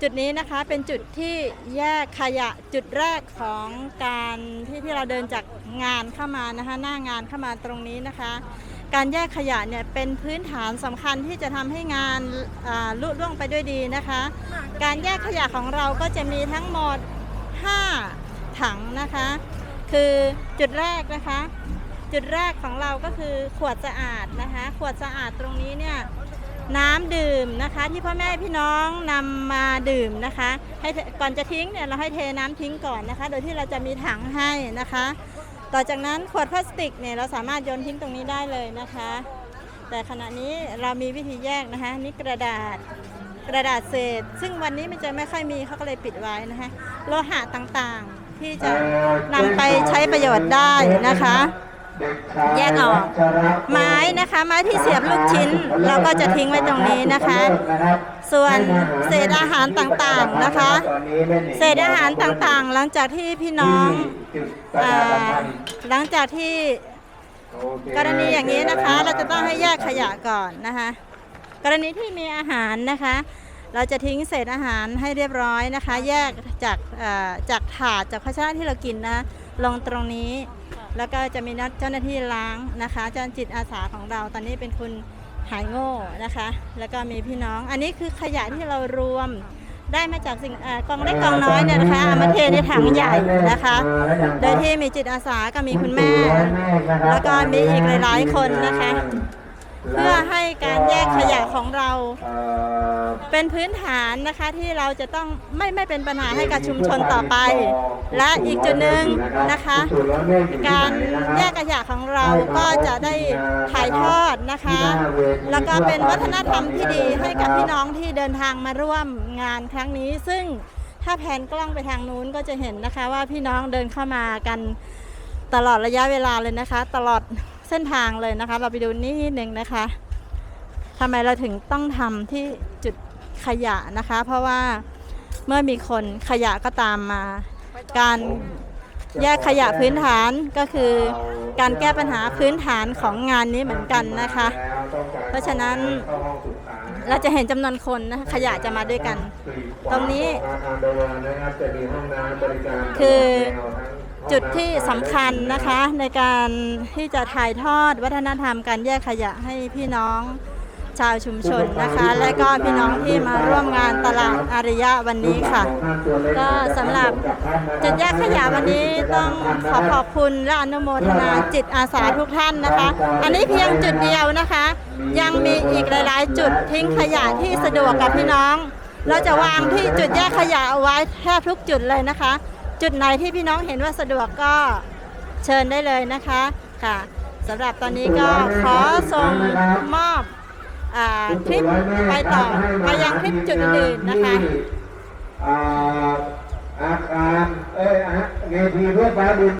จุดนี้นะคะเป็นจุดที่แยกขยะจุดแรกของการที่ที่เราเดินจากงานเข้ามานะคะหน้างานเข้ามาตรงนี้นะคะ การแยกขยะเนี่ยเป็นพื้นฐานสำคัญที่จะทำให้งานลุล่วงไปด้วยดีนะคะ การแยกขยะของเราก็จะมีทั้งหมด 5 ถังนะคะ คือจุดแรกนะคะ จุดแรกของเราก็คือขวดสะอาดนะคะ ขวดสะอาดตรงนี้เนี่ย น้ำดื่มนะคะ ที่พ่อแม่พี่น้องนำมาดื่มนะคะ ให้ก่อนจะทิ้งเนี่ยเราให้เทน้ำทิ้งก่อนนะคะ โดยที่เราจะมีถังให้นะคะ ต่อจากนั้นขวดพลาสติกเนี่ยเราสามารถโยนทิ้งตรงนี้ได้เลยนะคะ แต่ขณะนี้เรามีวิธีแยกนะคะนี่กระดาษกระดาษเศษ ซึ่งวันนี้มันจะไม่ค่อยมีเขาก็เลยปิดไว้นะคะโลหะต่างๆที่จะนำไปใช้ประโยชน์ได้นะคะ แยกออก ไม้นะคะ ไม้ที่เสียบลูกชิ้น เราก็จะทิ้งไว้ตรงนี้นะคะ ส่วนเศษอาหารต่างๆนะคะ เศษอาหารต่างๆ หลังจากที่พี่น้องหลังจากที่กรณีอย่างนี้นะคะ เราจะต้องให้แยกขยะก่อนนะคะ กรณีที่มีอาหารนะคะ เราจะทิ้งเศษอาหารให้เรียบร้อยนะคะ แยกจากจากถาดจากภาชนะที่เรากินนะลงตรงนี้ แล้วก็จะมีนักเจ้าหน้าที่ล้างนะคะเจ้าจิตอาสาของเราตอนนี้เป็นคุณหายโง่นะคะ แล้วก็มีพี่น้อง อันนี้คือขยะที่เรารวมได้มาจากสิ่งกองเล็กกองน้อยเนี่ยนะคะเอามาเทในถังใหญ่นะคะ โดยที่มีจิตอาสาก็มีคุณแม่ แล้วก็มีอีกหลายๆคนนะคะ เพื่อให้การแยกขยะของเรา เป็นพื้นฐานนะคะที่เราจะต้องไม่ไม่เป็นปัญหาให้กับชุมชนต่อไป และอีกจุดหนึ่งนะคะ การแยกขยะของเราก็จะได้ถ่ายทอดนะคะ แล้วก็เป็นวัฒนธรรมที่ดีให้กับพี่น้องที่เดินทางมาร่วมงานครั้งนี้ ซึ่งถ้าแผนกล้องไปทางนู้นก็จะเห็นนะคะว่าพี่น้องเดินเข้ามากันตลอดระยะเวลาเลยนะคะ ตลอด เส้นทางเลยนะคะ เราไปดูนิดหนึ่งนะคะทำไมเราถึงต้องทำที่จุดขยะนะคะ เพราะว่าเมื่อมีคนขยะก็ตามมา การแยกขยะพื้นฐานก็คือการแก้ปัญหาพื้นฐานของงานนี้เหมือนกันนะคะ เพราะฉะนั้นเราจะเห็นจำนวนคนนะคะขยะจะมาด้วยกัน ตรงนี้คือ จุดที่สำคัญนะคะในการที่จะถ่ายทอดวัฒนธรรมการแยกขยะให้พี่น้องชาวชุมชนนะคะ และก็พี่น้องที่มาร่วมงานตลาดอาริยะวันนี้ค่ะ ก็สำหรับจุดแยกขยะวันนี้ต้องขอขอบคุณและอนุโมทนาจิตอาสาทุกท่านนะคะ อันนี้เพียงจุดเดียวนะคะ ยังมีอีกหลาย ๆ จุดทิ้งขยะที่สะดวกกับพี่น้อง เราจะวางที่จุดแยกขยะเอาไว้แทบทุกจุดเลยนะคะ จุดไหนที่พี่น้องเห็นว่าสะดวกก็เชิญได้เลยนะคะค่ะสำหรับตอนนี้ก็ขอส่งมอบอคลิปไปต่อไปยังคลิปจุดอื่นๆนะคะอาคารเอ้ยเวทีเพื่อฟ้าดิน